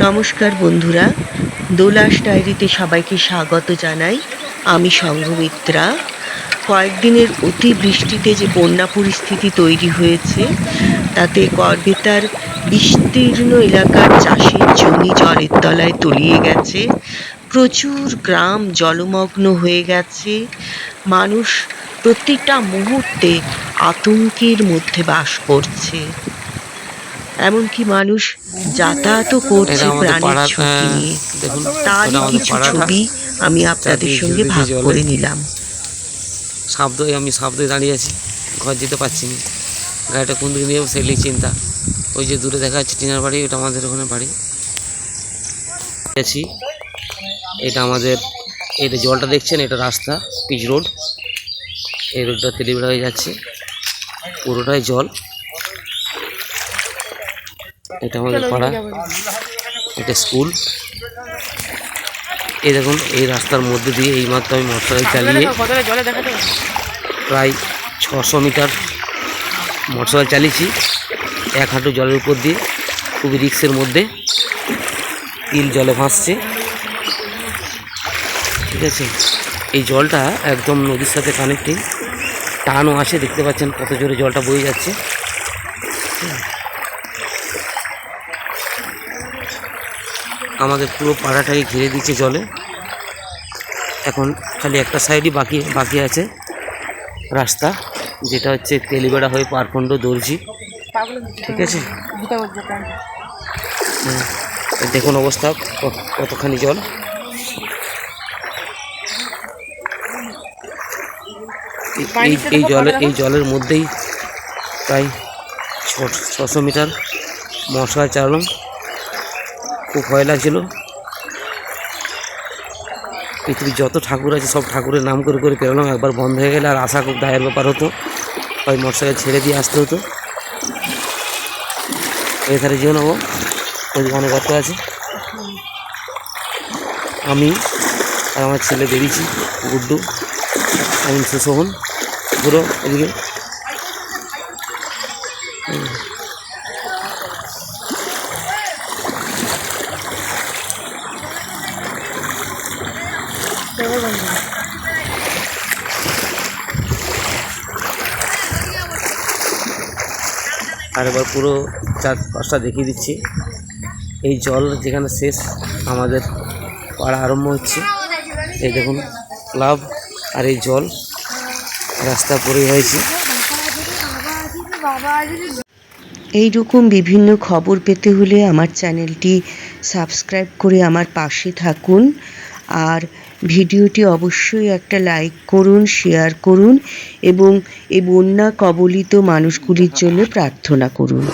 নমস্কার বন্ধুরা। দোলাস ডায়েরিতে সবাইকে স্বাগত জানাই। আমি সংঘমিত্রা কয়েকদিনের অতিবৃষ্টিতে যে বন্যা পরিস্থিতি তৈরি হয়েছে, তাতে গড়বেতার বিস্তীর্ণ এলাকার চাষের জমি জলের তলায় তলিয়ে গেছে। প্রচুর গ্রাম জলমগ্ন হয়ে গেছে। মানুষ প্রত্যেকটা মুহূর্তে আতঙ্কের মধ্যে বাস করছে। এমনকি মানুষ যাতায়াতও করছে প্রাণের ঝুঁকি নিয়ে। দেখুন তারই কিছু ছবি আমি আপনাদের সঙ্গে ভাগ করে নিলাম। দিয়ে আমি দিয়ে দাঁড়িয়ে আছি। ঘর যেতে পারছি না। গাড়িটা কোন দিকে নিয়ে যাব সেগুলি চিন্তা। ওই যে দূরে দেখা যাচ্ছে টিনার বাড়ি ওটা আমাদের ওখানে বাড়ি। আছি। এটা আমাদের এটা জলটা দেখছেন এটা রাস্তা পিচ রোড। এই রোডটা তেলিবেড়া হয়ে যাচ্ছে। পুরোটাই জল। এটা আমাদের পাড়া। এটা স্কুল। এই দেখুন এই রাস্তার মধ্যে দিয়ে এই মাত্র আমি মোটরসাইকেল চালিয়ে প্রায় ছশো মিটার মোটরসাইকেল চালিয়েছি। এক হাঁটু জলের উপর দিয়ে খুবই রিক্সের মধ্যে তিল জলে ভাসছে। ঠিক আছে? এই জলটা একদম নদীর সাথে কানেক্টিং টানও আসে দেখতে পাচ্ছেন কত জোরে জলটা বয়ে যাচ্ছে। আমাদের পুরো পাড়াটাকে ঘিরে দিচ্ছে জলে। এখন খালি একটা সাইডই বাকি বাকি আছে রাস্তা, যেটা হচ্ছে তেলিবেড়া হয়ে পারখণ্ড দর্জি। ঠিক আছে? দেখুন অবস্থা কতখানি জল। এই- জলে, এই জলের মধ্যেই প্রায় ছশো মিটার মশলা চালালাম খুব ভয় লাগছিল। পৃথিবীর যত ঠাকুর আছে, সব ঠাকুরের নাম করে করে পেরোলাম একবার বন্ধ হয়ে গেলে আর আসা খুব দায়ের ব্যাপার হতো। ওই মোটরসাইকেল ছেড়ে দিয়ে আসতে হতো। এধারে যেও নেব। ওইদিকে অনেক গর্ত আছে। আমি আর আমার ছেলে বেরিয়েছি। গুড্ডু, আমি সুশোভন পুরো এদিকে। আর এবার পুরো চার পাঁচটা দেখিয়ে দিচ্ছি। এই জল যেখানে শেষ আমাদের পাড়া আরম্ভ হচ্ছে। এই দেখুন ক্লাব আর এই জল রাস্তা পরে হয়েছে এই রকম বিভিন্ন খবর পেতে হলে আমার চ্যানেলটি সাবস্ক্রাইব করে আমার পাশে থাকুন। আর ভিডিওটি অবশ্যই একটা লাইক করুন, শেয়ার করুন এবং এই বন্যা কবলিত মানুষগুলির জন্য প্রার্থনা করুন।